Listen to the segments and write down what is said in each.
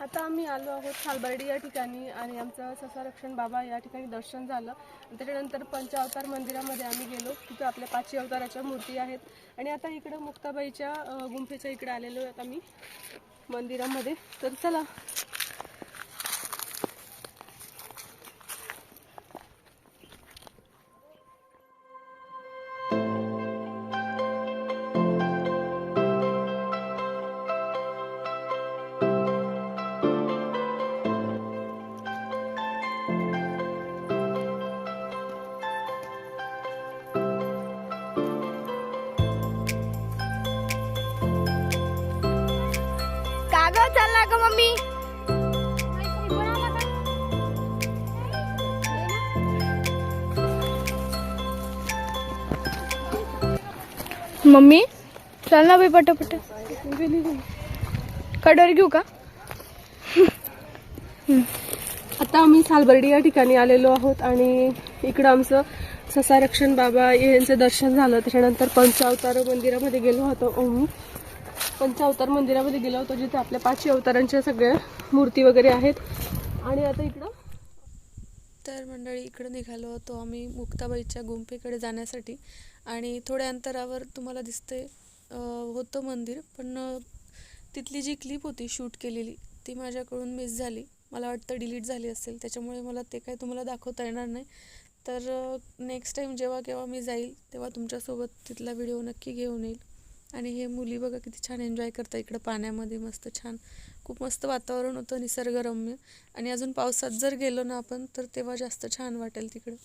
आता आम्ही आलो आहोत खालबर्डी या ठिकाणी आणि आमचं ससारक्षण बाबा या ठिकाणी दर्शन झालं. आणि त्याच्यानंतर पंचावतार मंदिरामध्ये आम्ही गेलो. तिथं आपल्या पाचवी अवताराच्या मूर्ती आहेत. आणि आता इकडं मुक्ताबाईच्या गुंफेच्या इकडे आलेलो आहोत आम्ही मंदिरामध्ये. तर चला. का मम्मी? मम्मी चल ना बाई पटापट. कडवर घेऊ का? आता आम्ही सालबर्डी या ठिकाणी आलेलो आहोत आणि इकडं आमचं ससारक्षण बाबा यांचं दर्शन झालं. त्याच्यानंतर पंचावतार मंदिरामध्ये गेलो होतो. ओम. पंचावतार मंदिरामध्ये गेलो होतो जिथे आपल्या पाचशे अवतारांच्या सगळ्या मूर्ती वगैरे आहेत. आणि आता इकडं? तर मंडळी इकडं निघालो होतो आम्ही मुक्ताबाईच्या गुंफेकडे जाण्यासाठी. आणि थोड्या अंतरावर तुम्हाला दिसते होतं मंदिर पण तिथली जी क्लिप होती शूट केलेली ती माझ्याकडून मिस झाली. मला वाटतं डिलीट झाली असेल त्याच्यामुळे मला ते काय तुम्हाला दाखवता येणार नाही. तर नेक्स्ट टाईम जेव्हा केव्हा मी जाईल तेव्हा तुमच्यासोबत तिथला व्हिडिओ नक्की घेऊन येईल. आणि हे मुली बघा किती छान एन्जॉय करतात इकडं पाण्यामध्ये मस्त छान खूप मस्त वातावरण होतं निसर्गरम्य. आणि अजून पावसात जर गेलो ना आपण तर तेव्हा जास्त छान वाटेल तिकडं.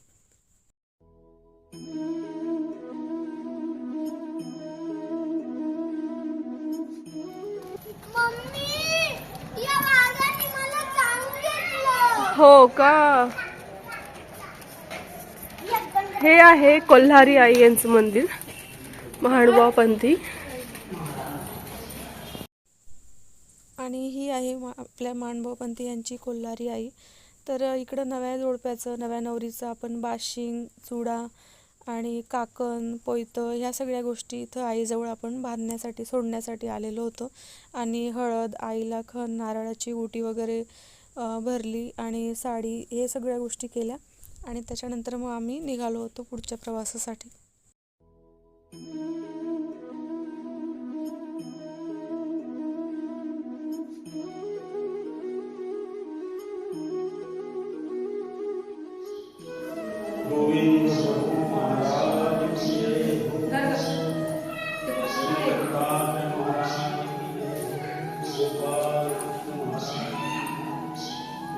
हो का? हे आहे कोल्हारी आई यांचं मंदिर महानुभाव पंथी आणि ही आहे मा- आपल्या माणभावपंथी यांची कोल्हारी आई. तर इकडं नव्या जोडप्याचं नव्या नवरीचं आपण बाशिंग चुडा आणि काकण पोयतं ह्या सगळ्या गोष्टी इथं आईजवळ आपण बांधण्यासाठी सोडण्यासाठी आलेलो होतो. आणि हळद आईला खण नारळाची उटी वगैरे भरली आणि साडी हे सगळ्या गोष्टी केल्या आणि त्याच्यानंतर मग आम्ही निघालो होतो पुढच्या प्रवासासाठी.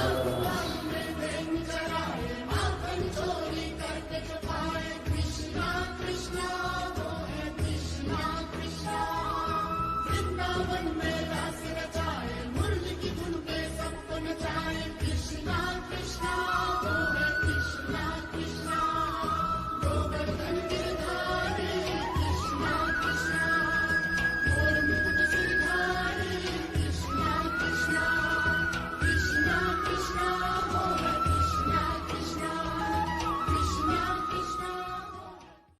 Oh.